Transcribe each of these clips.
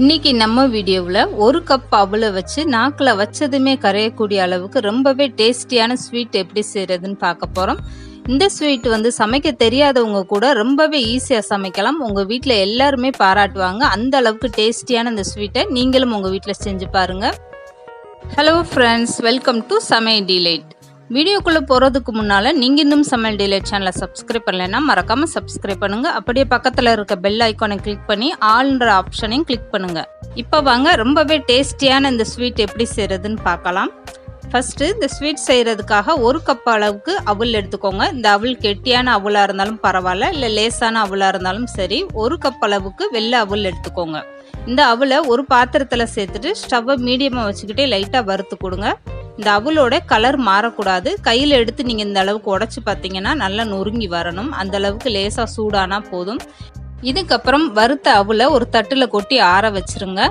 இன்னைக்கு நம்ம வீடியோவில் ஒரு கப் அவலை வச்சு நாக்கில் வச்சதுமே கரையக்கூடிய அளவுக்கு ரொம்பவே டேஸ்டியான ஸ்வீட் எப்படி செய்கிறதுன்னு பார்க்க போகிறோம் இந்த ஸ்வீட் வந்து சமைக்க தெரியாதவங்க கூட ரொம்பவே ஈஸியாக சமைக்கலாம். உங்கள் வீட்டில் எல்லாருமே பாராட்டுவாங்க. அந்த அளவுக்கு டேஸ்டியான இந்த ஸ்வீட்டை நீங்களும் உங்கள் வீட்டில் செஞ்சு பாருங்கள் hello friends welcome to Samai delight வீடியோக்குள்ளே போகிறதுக்கு முன்னால் நீங்கள் இன்னும் சமையல் டிலைட் சேனலை சப்ஸ்கிரைப் பண்ணலைன்னா மறக்காமல் சப்ஸ்கிரைப் பண்ணுங்கள் அப்படியே பக்கத்தில் இருக்க பெல் ஐக்கானை கிளிக் பண்ணி ஆல்ன்ற ஆப்ஷனையும் கிளிக் பண்ணுங்கள் இப்போ வாங்க ரொம்பவே டேஸ்டியான இந்த ஸ்வீட் எப்படி செய்கிறதுன்னு பார்க்கலாம். ஃபஸ்ட்டு இந்த ஸ்வீட் செய்கிறதுக்காக ஒரு கப் அளவுக்கு அவுள் எடுத்துக்கோங்க. இந்த அவுள் கெட்டியான அவலாக இருந்தாலும் பரவாயில்ல இல்லை லேசான அவலாக இருந்தாலும் சரி ஒரு கப் அளவுக்கு வெள்ளை அவுள் எடுத்துக்கோங்க. இந்த அவுளை ஒரு பாத்திரத்தில் சேர்த்துட்டு ஸ்டவ்வை மீடியமாக வச்சுக்கிட்டே லைட்டாக வறுத்து கொடுங்க. இந்த அவலோட கலர் மாறக்கூடாது. கையில் எடுத்து நீங்கள் இந்த அளவுக்கு உடச்சி பார்த்தீங்கன்னா நல்லா நொறுங்கி வரணும். அந்த அளவுக்கு லேசாக சூடானா போதும். இதுக்கப்புறம் வறுத்த அவலை ஒரு தட்டில் கொட்டி ஆற வச்சுருங்க.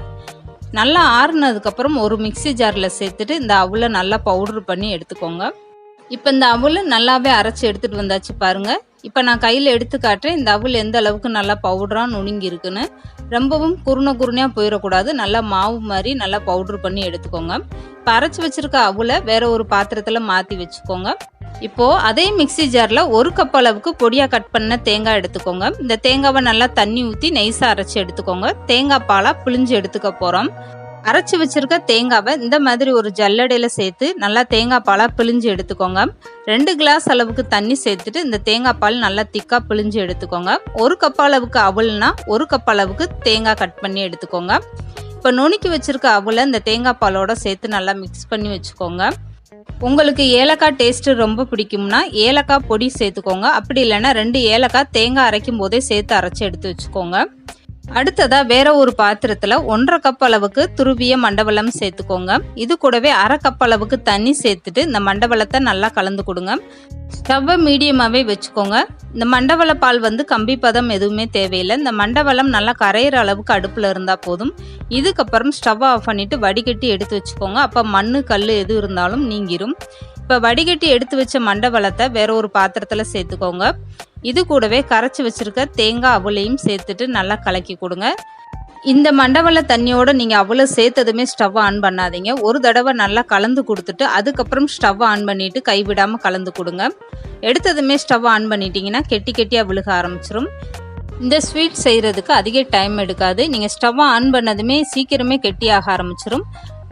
நல்லா ஆறுனதுக்கப்புறம் ஒரு மிக்சி ஜாரில் சேர்த்துட்டு இந்த அவலை நல்லா பவுட்ரு பண்ணி எடுத்துக்கோங்க. இப்போ இந்த அவுல் நல்லாவே அரைச்சி எடுத்துகிட்டு வந்தாச்சு பாருங்கள் இப்போ நான் கையில் எடுத்து காட்டுறேன். இந்த அவுல் எந்த அளவுக்கு நல்லா பவுடராக நுணுங்கி இருக்குன்னு ரொம்பவும் குருண குருணையாக போயிடக்கூடாது நல்லா மாவு மாதிரி நல்லா பவுட்ரு பண்ணி எடுத்துக்கோங்க. இப்போ அரைச்சி வச்சுருக்க அவலை வேற ஒரு பாத்திரத்தில் மாற்றி வச்சுக்கோங்க. இப்போது அதே மிக்சி ஜாரில் ஒரு கப் அளவுக்கு பொடியாக கட் பண்ண தேங்காய் எடுத்துக்கோங்க. இந்த தேங்காவை நல்லா தண்ணி ஊற்றி நைஸாக அரைச்சி எடுத்துக்கோங்க. தேங்காய் பாலாக பிழிஞ்சு எடுத்துக்க போகிறோம் அரைச்சி வச்சிருக்க தேங்காவை இந்த மாதிரி ஒரு ஜல்லடையில் சேர்த்து நல்லா தேங்காய் பாலாக பிழிஞ்சு எடுத்துக்கோங்க. ரெண்டு கிளாஸ் அளவுக்கு தண்ணி சேர்த்துட்டு இந்த தேங்காய் பால் நல்லா திக்காக பிழிஞ்சு எடுத்துக்கோங்க. ஒரு கப் அளவுக்கு அவல்னா ஒரு கப் அளவுக்கு தேங்காய் கட் பண்ணி எடுத்துக்கோங்க. இப்போ நுணுக்கி வச்சுருக்க அவலை இந்த தேங்காய் பாலோட சேர்த்து நல்லா மிக்ஸ் பண்ணி வச்சுக்கோங்க. உங்களுக்கு ஏலக்காய் டேஸ்ட்டு ரொம்ப பிடிக்கும்னா ஏலக்காய் பொடி சேர்த்துக்கோங்க. அப்படி இல்லைன்னா ரெண்டு ஏலக்காய் தேங்காய் அரைக்கும் போதே சேர்த்து அரைச்சி எடுத்து வச்சுக்கோங்க. அடுத்ததா வேற ஒரு பாத்திரத்துல ஒன்றரை கப் அளவுக்கு துருவிய மண்டவளம் சேர்த்துக்கோங்க. இது கூடவே அரை கப் அளவுக்கு தண்ணி சேர்த்துட்டு இந்த மண்டவளத்தை நல்லா கலந்து கொடுங்க. ஸ்டவ்வை மீடியமாகவே வச்சுக்கோங்க. இந்த மண்டவள பால் வந்து கம்பி பதம் எதுவுமே தேவையில்லை. இந்த மண்டவளம் நல்லா கரையிற அளவுக்கு அடுப்பில் இருந்தால் போதும். இதுக்கப்புறம் ஸ்டவ் ஆஃப் பண்ணிட்டு வடிகட்டி எடுத்து வச்சுக்கோங்க. அப்போ மண் கல் எது இருந்தாலும் நீங்கிரும். இப்போ வடிகட்டி எடுத்து வச்ச மண்டவளத்தை வேற ஒரு பாத்திரத்தில் சேர்த்துக்கோங்க. இது கூடவே கரைச்சி வச்சிருக்க தேங்காய் அவளையும் சேர்த்துட்டு நல்லா கலக்கி கொடுங்க. இந்த மண்டவள தண்ணியோட நீங்கள் அவ்வளோ சேர்த்ததுமே ஸ்டவ் ஆன் பண்ணாதீங்க. ஒரு தடவை நல்லா கலந்து கொடுத்துட்டு அதுக்கப்புறம் ஸ்டவ் ஆன் பண்ணிவிட்டு கைவிடாமல் கலந்து கொடுங்க. எடுத்ததுமே ஸ்டவ் ஆன் பண்ணிட்டீங்கன்னா கெட்டி கெட்டியாக விழுக ஆரம்பிச்சிரும். இந்த ஸ்வீட் செய்கிறதுக்கு அதிக டைம் எடுக்காது. நீங்கள் ஸ்டவ்வை ஆன் பண்ணதுமே சீக்கிரமே கெட்டியாக ஆரம்பிச்சிரும்.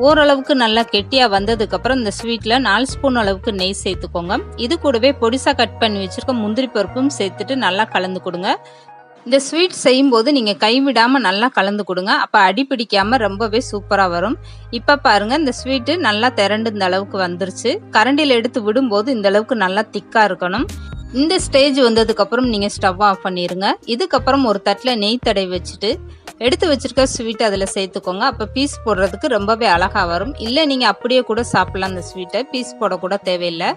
ஓரளவுக்கு நல்லா கெட்டியாக வந்ததுக்கப்புறம் இந்த ஸ்வீட்டில் நாலு ஸ்பூன் அளவுக்கு நெய் சேர்த்துக்கோங்க. இது கூடவே பொடிசாக கட் பண்ணி வச்சுருக்க முந்திரி பருப்பும் சேர்த்துட்டு நல்லா கலந்து கொடுங்க. இந்த ஸ்வீட் செய்யும்போது நீங்கள் கைவிடாமல் நல்லா கலந்து கொடுங்க. அப்போ அடி பிடிக்காமல் ரொம்பவே சூப்பராக வரும். இப்போ பாருங்கள் இந்த ஸ்வீட்டு நல்லா திரண்டு இந்த அளவுக்கு வந்துருச்சு. கரண்டியில் எடுத்து விடும்போது இந்த அளவுக்கு நல்லா திக்காக இருக்கணும். இந்த ஸ்டேஜ் வந்ததுக்கப்புறம் நீங்கள் ஸ்டவ் ஆஃப் பண்ணிடுங்க இதுக்கப்புறம் ஒரு தட்டில் நெய் தடை வச்சுட்டு எடுத்து வச்சிருக்க ஸ்வீட் அதில் சேர்த்துக்கோங்க. அப்போ பீஸ் போடுறதுக்கு ரொம்பவே அழகாக வரும். இல்லை நீங்கள் அப்படியே கூட சாப்பிட்லாம் அந்த ஸ்வீட்டை பீஸ் போடக்கூட தேவையில்லை.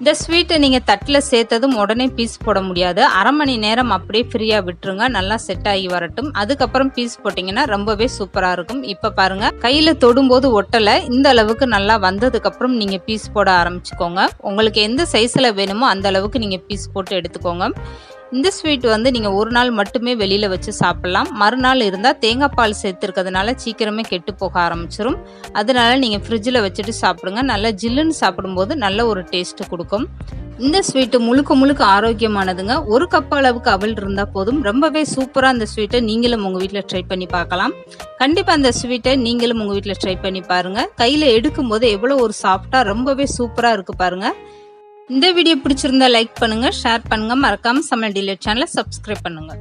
இந்த ஸ்வீட்டை நீங்கள் தட்டில் சேர்த்ததும் உடனே பீஸ் போட முடியாது. அரை மணி நேரம் அப்படியே ஃப்ரீயாக விட்டுருங்க. நல்லா செட் ஆகி வரட்டும். அதுக்கப்புறம் பீஸ் போட்டிங்கன்னா ரொம்பவே சூப்பராக இருக்கும். இப்போ பாருங்கள் கையில் தொடும்போது ஒட்டலை. இந்த அளவுக்கு நல்லா வந்ததுக்கப்புறம் நீங்கள் பீஸ் போட ஆரம்பிச்சுக்கோங்க. உங்களுக்கு எந்த சைஸில் வேணுமோ அந்த அளவுக்கு நீங்கள் பீஸ் போட்டு எடுத்துக்கோங்க. இந்த ஸ்வீட் வந்து நீங்கள் ஒரு நாள் மட்டுமே வெளியில் வச்சு சாப்பிட்லாம். மறுநாள் இருந்தால் தேங்காய் பால் சேர்த்துருக்கிறதுனால சீக்கிரமே கெட்டு போக ஆரம்பிச்சிரும். அதனால நீங்கள் ஃப்ரிட்ஜில் வச்சுட்டு சாப்பிடுங்க. நல்லா ஜில்லுன்னு சாப்பிடும்போது நல்ல ஒரு டேஸ்ட்டு கொடுக்கும். இந்த ஸ்வீட்டு முழுக்க முழுக்க ஆரோக்கியமானதுங்க. ஒரு கப் அளவுக்கு அவல் இருந்தால் போதும். ரொம்பவே சூப்பராக அந்த ஸ்வீட்டை நீங்களும் உங்கள் வீட்டில் ட்ரை பண்ணி பார்க்கலாம். கண்டிப்பாக அந்த ஸ்வீட்டை நீங்களும் உங்கள் வீட்டில் ட்ரை பண்ணி பாருங்கள் கையில் எடுக்கும்போது எவ்வளோ ஒரு சாஃப்டாக ரொம்பவே சூப்பராக இருக்குது பாருங்கள் இந்த வீடியோ பிடிச்சிருந்தா லைக் பண்ணுங்க ஷேர் பண்ணுங்க. மறக்காம சமையல் டிலேட் சேனலை சப்ஸ்கிரைப் பண்ணுங்க.